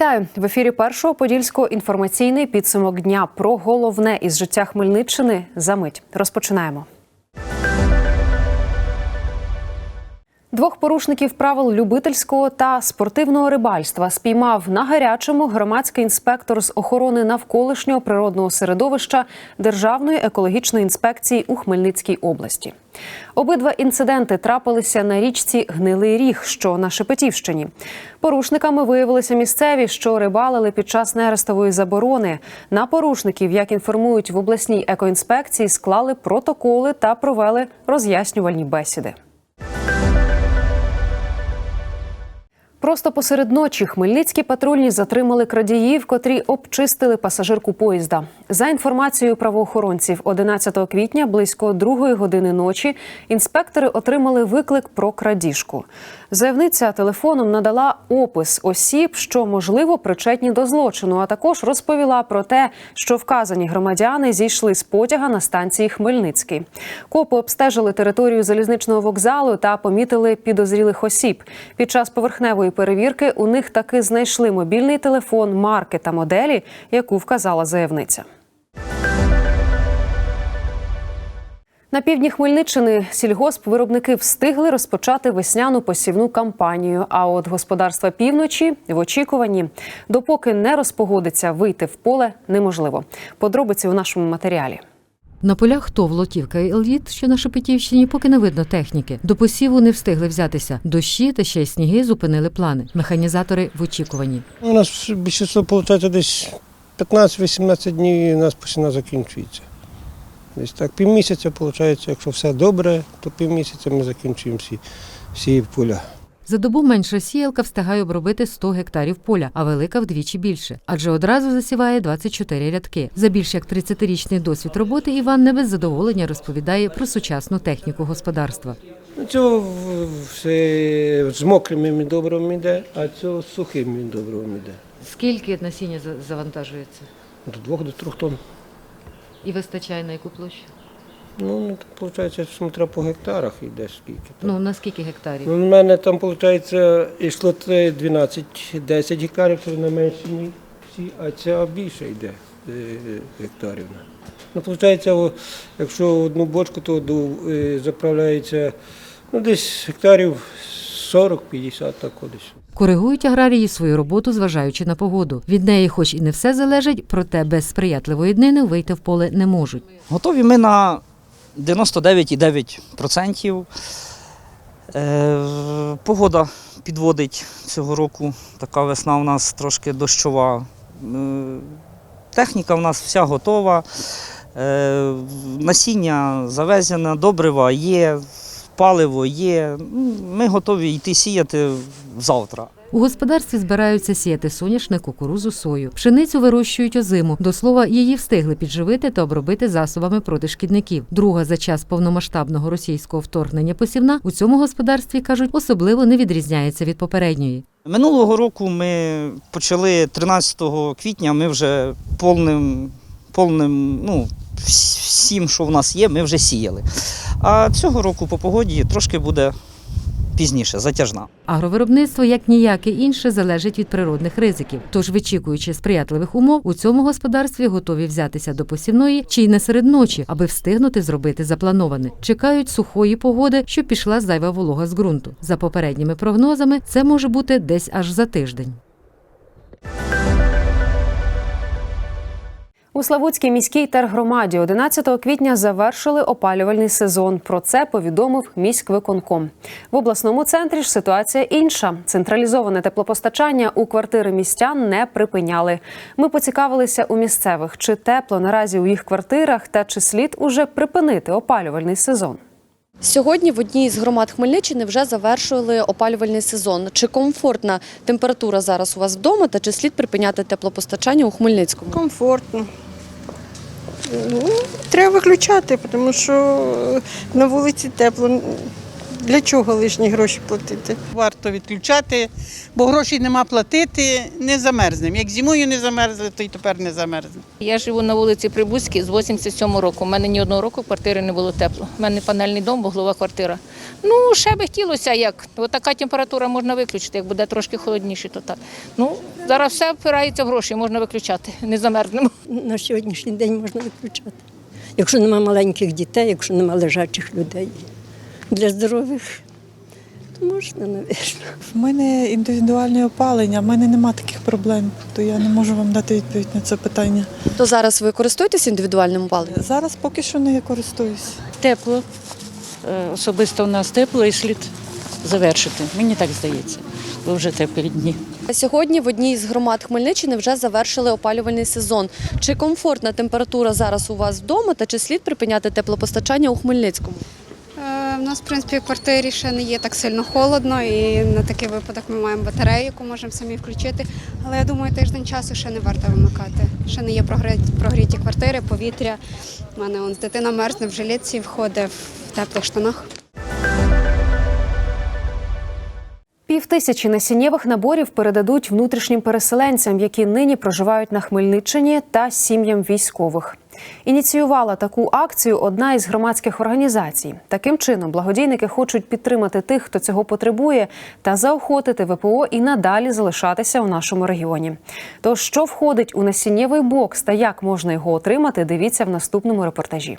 Вітаю в ефірі першого подільського інформаційний підсумок дня про головне із життя Хмельниччини. За мить розпочинаємо. Двох порушників правил любительського та спортивного рибальства спіймав на гарячому громадський інспектор з охорони навколишнього природного середовища Державної екологічної інспекції у Хмельницькій області. Обидва інциденти трапилися на річці Гнилий Ріг, що на Шепетівщині. Порушниками виявилися місцеві, що рибалили під час нерестової заборони. На порушників, як інформують в обласній екоінспекції, склали протоколи та провели роз'яснювальні бесіди. Просто посеред ночі хмельницькі патрульні затримали крадіїв, котрі обчистили пасажирку поїзда. За інформацією правоохоронців, 11 квітня близько другої години ночі інспектори отримали виклик про крадіжку. Заявниця телефоном надала опис осіб, що можливо причетні до злочину, а також розповіла про те, що вказані громадяни зійшли з потяга на станції Хмельницький. Копи обстежили територію залізничного вокзалу та помітили підозрілих осіб. Під час поверхневої перевірки у них таки знайшли мобільний телефон марки та моделі, яку вказала заявниця. На півдні Хмельниччини сільгоспвиробники встигли розпочати весняну посівну кампанію. А от господарства півночі в очікуванні, допоки не розпогодиться, вийти в поле неможливо. Подробиці у нашому матеріалі. На полях ТОВ Лотівка і Еліт, що на Шепетівщині, поки не видно техніки. До посіву не встигли взятися. Дощі та ще й сніги зупинили плани. Механізатори в очікуванні. У нас більшість виходить десь 15-18 днів і у нас посіна закінчується. Десь так півмісяця, виходить, якщо все добре, то півмісяця ми закінчуємо всі, всі поля. За добу менша сіялка встигає обробити 100 гектарів поля, а велика вдвічі більше. Адже одразу засіває 24 рядки. За більш як 30-річний досвід роботи Іван не без задоволення розповідає про сучасну техніку господарства. Ну, Цього все з мокрим мідобривом йде, а цього з сухим мідобривом йде. Скільки насіння завантажується? До двох до трьох тонн. І вистачає на яку площу? Ну, ну так виходить, смотря по гектарах йде скільки. там. Ну на скільки гектарів? Ну, у мене там, виходить, йшло 12-10 гектарів, це на менші всі, а ця більше йде е, гектарів. Ну, виходить, якщо одну бочку, то до- е, заправляється ну, десь гектарів 40-50 так десь. Коригують аграрії свою роботу, зважаючи на погоду. Від неї, хоч і не все залежить, проте без сприятливої днини вийти в поле не можуть. Готові ми на 99,9%. Е, Погода підводить цього року. Така весна у нас трошки дощова. Е, Техніка в нас вся готова. Е, Насіння завезено, добрива є, паливо є. Ми готові йти сіяти завтра. У господарстві збираються сіяти соняшник, кукурузу, сою. Пшеницю вирощують озиму. До слова, її встигли підживити та обробити засобами проти шкідників. Друга за час повномасштабного російського вторгнення посівна у цьому господарстві кажуть особливо не відрізняється від попередньої. Минулого року ми почали 13 квітня, ми вже повним, повним ну, всім, що в нас є, ми вже сіяли. А цього року по погоді трошки буде пізніше, затяжна. Агровиробництво, як ніяке інше, залежить від природних ризиків. Тож, вичікуючи сприятливих умов, у цьому господарстві готові взятися до посівної чи й не серед ночі, аби встигнути зробити заплановане. Чекають сухої погоди, що пішла зайва волога з ґрунту. За попередніми прогнозами, це може бути десь аж за тиждень. У Славутській міській тергромаді 11 квітня завершили опалювальний сезон. Про це повідомив міськвиконком. В обласному центрі ж ситуація інша. Централізоване теплопостачання у квартири містян не припиняли. Ми поцікавилися у місцевих, чи тепло наразі у їх квартирах та чи слід уже припинити опалювальний сезон. Сьогодні в одній з громад Хмельниччини вже завершили опалювальний сезон. Чи комфортна температура зараз у вас вдома та чи слід припиняти теплопостачання у Хмельницькому? Комфортно. Ну, треба виключати, тому що е, на вулиці тепло. Для чого лишні гроші платити? Варто відключати, бо грошей нема платити, не замерзнемо. Як зимою не замерзли, то й тепер не замерзнемо. Я живу на вулиці Прибузькій з 87-го року. У мене ні одного року квартири не було тепло. У мене панельний дом, вуглова квартира. Ну, ще би хотілося, як. От така температура можна виключити, як буде трошки холодніше, то так. Ну, Зараз все впирається в гроші, можна виключати, не замерзнемо. на сьогоднішній день можна виключати. Якщо нема маленьких дітей, якщо нема лежачих людей. Для здорових, то можна, навірно. В мене індивідуальне опалення, в мене нема таких проблем, то я не можу вам дати відповідь на це питання. То зараз ви користуєтесь індивідуальним опаленням? Зараз поки що не користуюсь. Тепло. Е, Особисто у нас тепло і слід завершити. Мені так здається, бо вже теплі дні. Сьогодні в одній з громад Хмельниччини вже завершили опалювальний сезон. Чи комфортна температура зараз у вас вдома та чи слід припиняти теплопостачання у Хмельницькому? Е, У нас, в принципі, в квартирі ще не є так сильно холодно, і на такий випадок ми маємо батарею, яку можемо самі включити. Але я думаю, тиждень часу ще не варто вимикати. Ще не є прогріті, прогріті квартири, повітря. У мене он, дитина мерзне в жилетці, входить в теплих штанах. Півтисячі насіннєвих наборів передадуть внутрішнім переселенцям, які нині проживають на Хмельниччині та сім'ям військових. Ініціювала таку акцію одна із громадських організацій. Таким чином, благодійники хочуть підтримати тих, хто цього потребує, та заохотити ВПО і надалі залишатися у нашому регіоні. Тож, що входить у насіннєвий бокс та як можна його отримати, дивіться в наступному репортажі.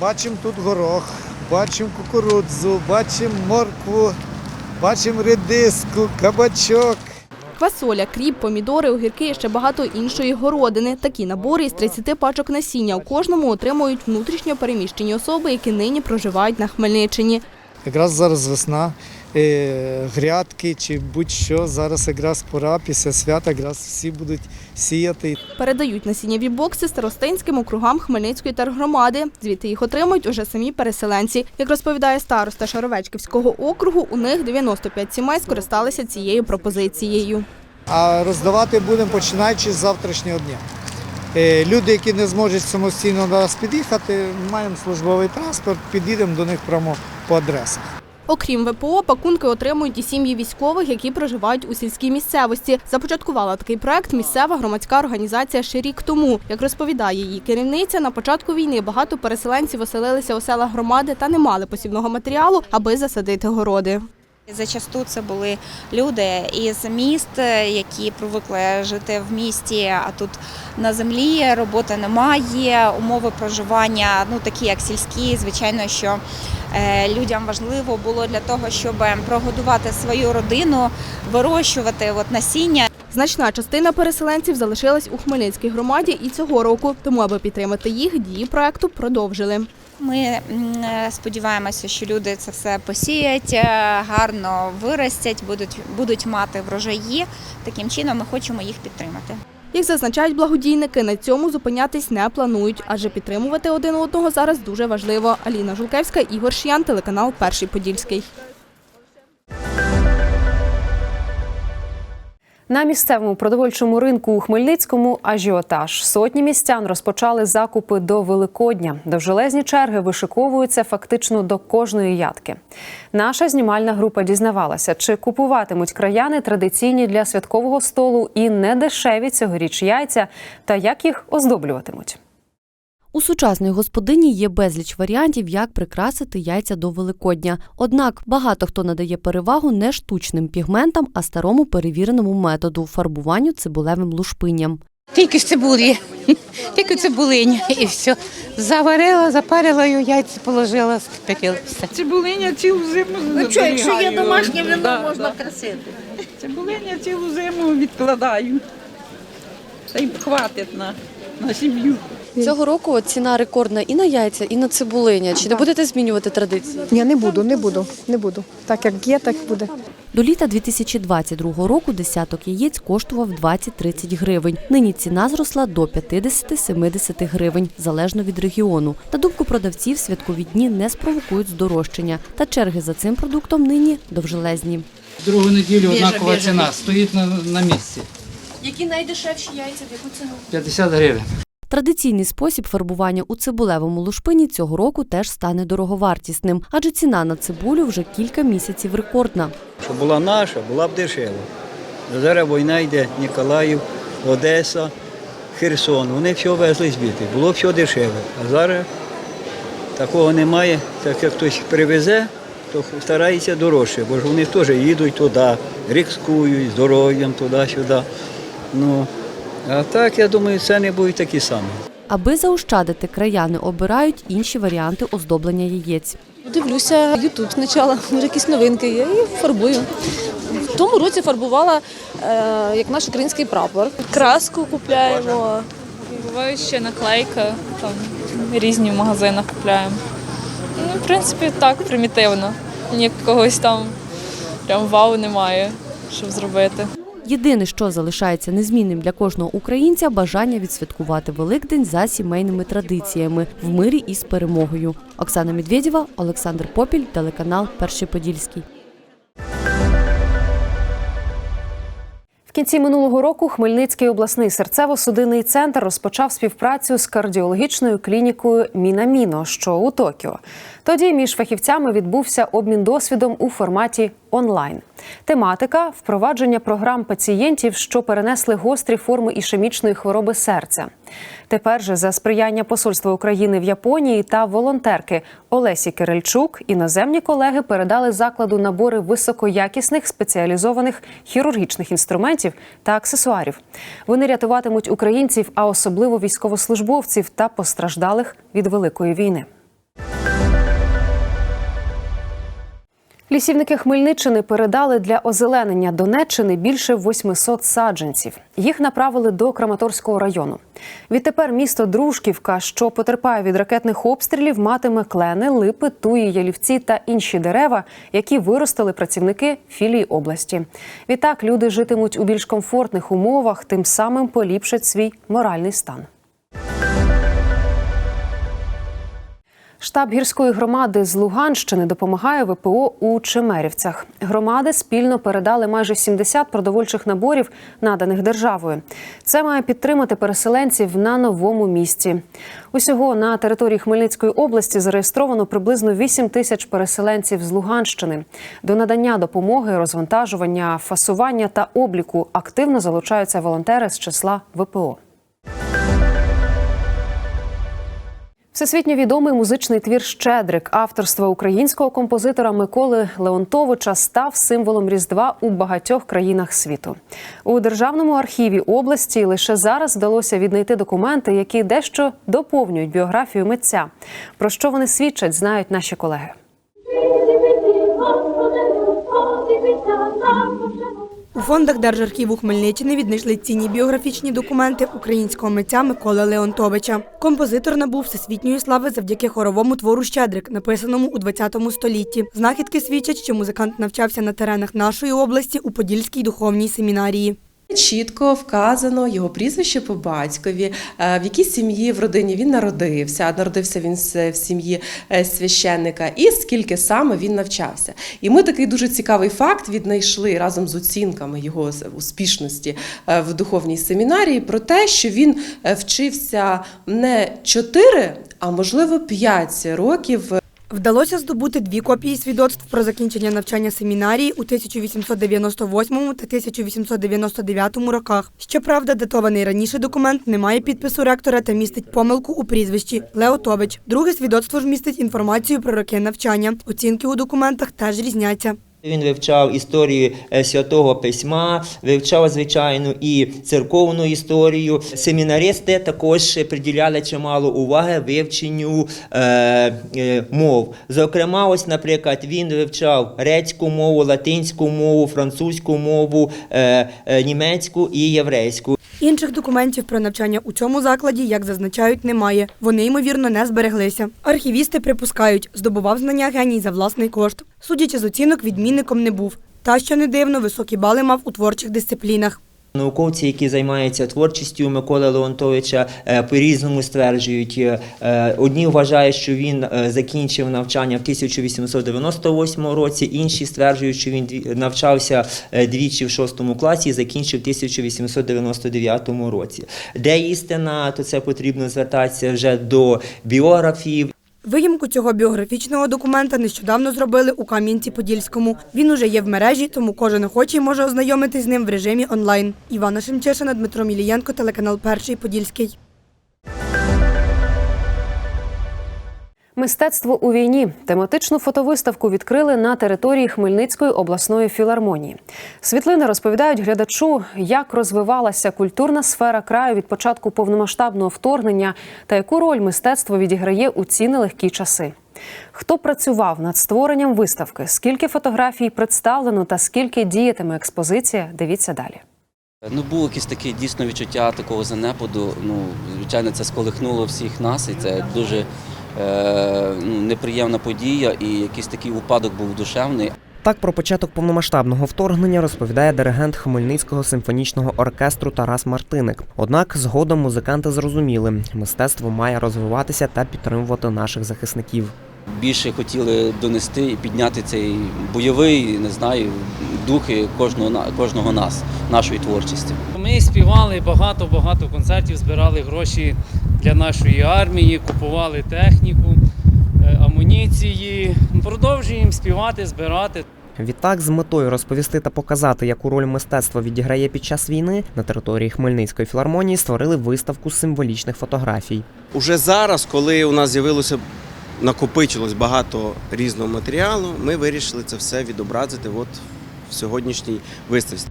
Бачимо тут горох, бачимо кукурудзу, бачимо моркву, бачимо редиску, кабачок. Квасоля, кріп, помідори, огірки і ще багато іншої городини. Такі набори із 30 пачок насіння у кожному отримують внутрішньо переміщені особи, які нині проживають на Хмельниччині. Якраз зараз весна, грядки чи будь-що. Зараз якраз пора після свята, якраз всі будуть сіяти. Передають насіннєві бокси старостинським округам Хмельницької тергромади. Звідти їх отримують уже самі переселенці. Як розповідає староста Шаровечківського округу, у них 95 сімей скористалися цією пропозицією. А роздавати будемо починаючи з завтрашнього дня. Е, Люди, які не зможуть самостійно до нас під'їхати, маємо службовий транспорт, підійдемо до них прямо по адресах. Окрім ВПО, пакунки отримують і сім'ї військових, які проживають у сільській місцевості. Започаткувала такий проект місцева громадська організація ще рік тому. Як розповідає її керівниця, на початку війни багато переселенців оселилися у селах громади та не мали посівного матеріалу, аби засадити городи. Зачасту це були люди із міст, які привикли жити в місті, а тут на землі роботи немає, умови проживання, ну такі як сільські. Звичайно, що е, людям важливо було для того, щоб прогодувати свою родину, вирощувати от насіння. Значна частина переселенців залишилась у Хмельницькій громаді і цього року. Тому, аби підтримати їх, дії проекту продовжили. Ми сподіваємося, що люди це все посіять, е, гарно виростять, будуть, будуть мати врожаї. Таким чином ми хочемо їх підтримати. Як зазначають благодійники, на цьому зупинятись не планують, адже підтримувати один одного зараз дуже важливо. Аліна Жулкевська, Ігор Шиян, телеканал Перший Подільський. На місцевому продовольчому ринку у Хмельницькому ажіотаж. Сотні містян розпочали закупи до Великодня. Довжелезні черги вишиковуються фактично до кожної ядки. Наша знімальна група дізнавалася, чи купуватимуть краяни традиційні для святкового столу і недешеві цьогоріч яйця, та як їх оздоблюватимуть. У сучасної господині є безліч варіантів, як прикрасити яйця до Великодня. Однак багато хто надає перевагу не штучним пігментам, а старому перевіреному методу фарбуванню цибулевим лушпинням. Тільки з цибулі, тільки цибулиня і все. Заварила, запарила її, яйця положила, скипятила. Все. Цибулиня цілу зиму Ну що, якщо є домашнє вино, вино, можна красити. Цибулиня цілу зиму відкладаю. Та й хватить на, на сім'ю. Цього року ціна рекордна і на яйця, і на цибулиня. Чи не будете змінювати традиції? Ні, не буду, не буду, не буду. Так як є, так буде. До літа 2022 року десяток яєць коштував 20-30 гривень. Нині ціна зросла до 50-70 гривень, залежно від регіону. На думку продавців, святкові дні не спровокують здорожчання, та черги за цим продуктом нині довжелезні. Другу неділю однакова ціна, стоїть на, на місці. Які найдешевші яйця, в яку ціну? 50 гривень. Традиційний спосіб фарбування у цибулевому лушпині цього року теж стане дороговартісним, адже ціна на цибулю вже кілька місяців рекордна. Щоб була наша, була б дешева. Зараз війна йде Ніколаїв, Одеса, Херсон. Вони все везли звідти. Було все дешеве. А зараз такого немає. Так як хтось привезе, то стараються дорожче, бо ж вони теж їдуть туди, ризикують здоров'ям туди-сюди. Ну, а так, я думаю, ціни будуть такі самі. Аби заощадити, краяни обирають інші варіанти оздоблення яєць. Дивлюся Ютуб спочатку, може якісь новинки є і фарбую. В тому році фарбувала е, як наш український прапор. Краску купляємо. Буває ще наклейка, там різні в магазинах купляємо. Ну, в принципі, так, примітивно. Нікогось там прям вау немає, щоб зробити. Єдине, що залишається незмінним для кожного українця бажання відсвяткувати Великдень за сімейними традиціями в мирі і з перемогою. Оксана Медведєва, Олександр Попіль, телеканал Перший Подільський. В кінці минулого року Хмельницький обласний серцево-судинний центр розпочав співпрацю з кардіологічною клінікою Мінаміно, що у Токіо. Тоді між фахівцями відбувся обмін досвідом у форматі онлайн. Тематика впровадження програм пацієнтів, що перенесли гострі форми ішемічної хвороби серця. Тепер же за сприяння Посольства України в Японії та волонтерки Олесі Кирильчук іноземні колеги передали закладу набори високоякісних спеціалізованих хірургічних інструментів та аксесуарів. Вони рятуватимуть українців, а особливо військовослужбовців та постраждалих від великої війни. Лісівники Хмельниччини передали для озеленення Донеччини більше 800 саджанців. Їх направили до Краматорського району. Відтепер місто Дружківка, що потерпає від ракетних обстрілів, матиме клени, липи, туї, ялівці та інші дерева, які виростили працівники філії області. Відтак люди житимуть у більш комфортних умовах, тим самим поліпшать свій моральний стан. Штаб гірської громади з Луганщини допомагає ВПО у Чемерівцях. Громади спільно передали майже 70 продовольчих наборів, наданих державою. Це має підтримати переселенців на новому місці. Усього на території Хмельницької області зареєстровано приблизно 8 тисяч переселенців з Луганщини. До надання допомоги, розвантажування, фасування та обліку активно залучаються волонтери з числа ВПО. Всесвітньо відомий музичний твір Щедрик авторства українського композитора Миколи Леонтовича став символом Різдва у багатьох країнах світу. У державному архіві області лише зараз вдалося віднайти документи, які дещо доповнюють біографію митця. Про що вони свідчать, знають наші колеги. У фондах Держархіву Хмельниччини віднайшли цінні біографічні документи українського митця Миколи Леонтовича. Композитор набув всесвітньої слави завдяки хоровому твору Щедрик, написаному у 20 столітті. Знахідки свідчать, що музикант навчався на теренах нашої області у Подільській духовній семінарії. Чітко вказано його прізвище по батькові, е, в якій сім'ї в родині він народився. Народився він в сім'ї е, священника, і скільки саме він навчався. І ми такий дуже цікавий факт віднайшли разом з оцінками його успішності е, в духовній семінарії про те, що він вчився не 4, а можливо 5 років Вдалося здобути дві копії свідоцтв про закінчення навчання семінарії у 1898 та 1899 роках. Щоправда, датований раніше документ не має підпису ректора та містить помилку у прізвищі Леотович. Друге свідоцтво ж містить інформацію про роки навчання. Оцінки у документах теж різняться. Він вивчав історію е, святого письма, вивчав звичайно і церковну історію. Семінаристи також приділяли чимало уваги вивченню е, е, мов. Зокрема, ось, наприклад, він вивчав грецьку мову, латинську мову, французьку мову, е, е, німецьку і єврейську. Інших документів про навчання у цьому закладі, як зазначають, немає. Вони ймовірно не збереглися. Архівісти припускають, здобував знання геній за власний кошт. Судячи з оцінок, відмінником не був. Та що не дивно, високі бали мав у творчих дисциплінах. Науковці, які займаються творчістю Миколи Леонтовича, е, по-різному стверджують. Е, Одні вважають, що він е, закінчив навчання в 1898 році, інші стверджують, що він навчався е, двічі в шостому класі і закінчив в 1899 році. Де істина, то це потрібно звертатися вже до біографів. Виїмку цього біографічного документа нещодавно зробили у Кам'янці-Подільському. Він уже є в мережі, тому кожен охочий може ознайомитись з ним в режимі онлайн. Івана Шемчишина, Дмитро Мілієнко, телеканал Перший Подільський. Мистецтво у війні тематичну фотовиставку відкрили на території Хмельницької обласної філармонії. Світлини розповідають глядачу, як розвивалася культурна сфера краю від початку повномасштабного вторгнення та яку роль мистецтво відіграє у ці нелегкі часи. Хто працював над створенням виставки, скільки фотографій представлено та скільки діятиме експозиція, дивіться далі. Ну, було якесь таке дійсно відчуття такого занепаду. Ну, звичайно, це сколихнуло всіх нас, і це дуже ну, неприємна подія, і якийсь такий упадок був душевний. Так про початок повномасштабного вторгнення розповідає диригент Хмельницького симфонічного оркестру Тарас Мартиник. Однак згодом музиканти зрозуміли, мистецтво має розвиватися та підтримувати наших захисників. Більше хотіли донести і підняти цей бойовий, не знаю, духи кожного на- кожного нас, нашої творчості. Ми співали багато-багато концертів, збирали гроші для нашої армії, купували техніку, е, амуніції. Продовжуємо співати, збирати. Відтак, з метою розповісти та показати, яку роль мистецтво відіграє під час війни, на території Хмельницької філармонії створили виставку символічних фотографій. Уже зараз, коли у нас з'явилося накопичилось багато різного матеріалу, ми вирішили це все відобразити от в сьогоднішній виставці.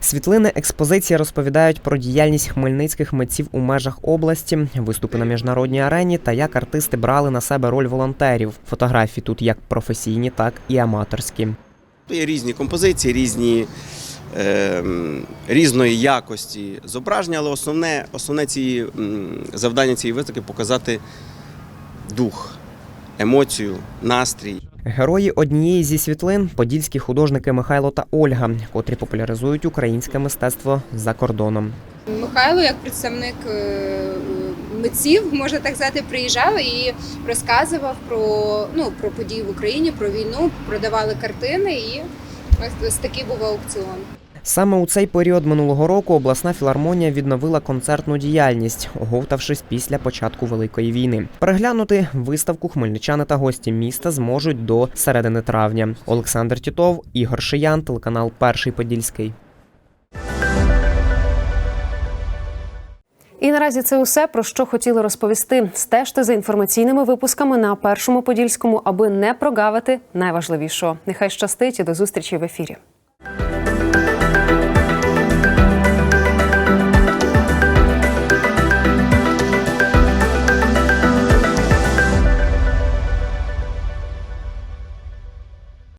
Світлини експозиції розповідають про діяльність хмельницьких митців у межах області, виступи на міжнародній арені та як артисти брали на себе роль волонтерів. Фотографії тут як професійні, так і аматорські. Є різні композиції, різні, е, різної якості зображення, але основне, основне ці, завдання цієї виставки показати дух, емоцію, настрій. Герої однієї зі світлин подільські художники Михайло та Ольга, котрі популяризують українське мистецтво за кордоном. Михайло, як представник е, митців, можна так сказати, приїжджав і розказував про, ну, про події в Україні, про війну, продавали картини і ось, ось такий був аукціон. Саме у цей період минулого року обласна філармонія відновила концертну діяльність, оговтавшись після початку великої війни. Переглянути виставку хмельничани та гості міста зможуть до середини травня. Олександр Тітов, Ігор Шиян, телеканал Перший Подільський. І наразі це усе про що хотіли розповісти. Стежте за інформаційними випусками на першому подільському, аби не прогавити найважливішого. Нехай щастить і до зустрічі в ефірі.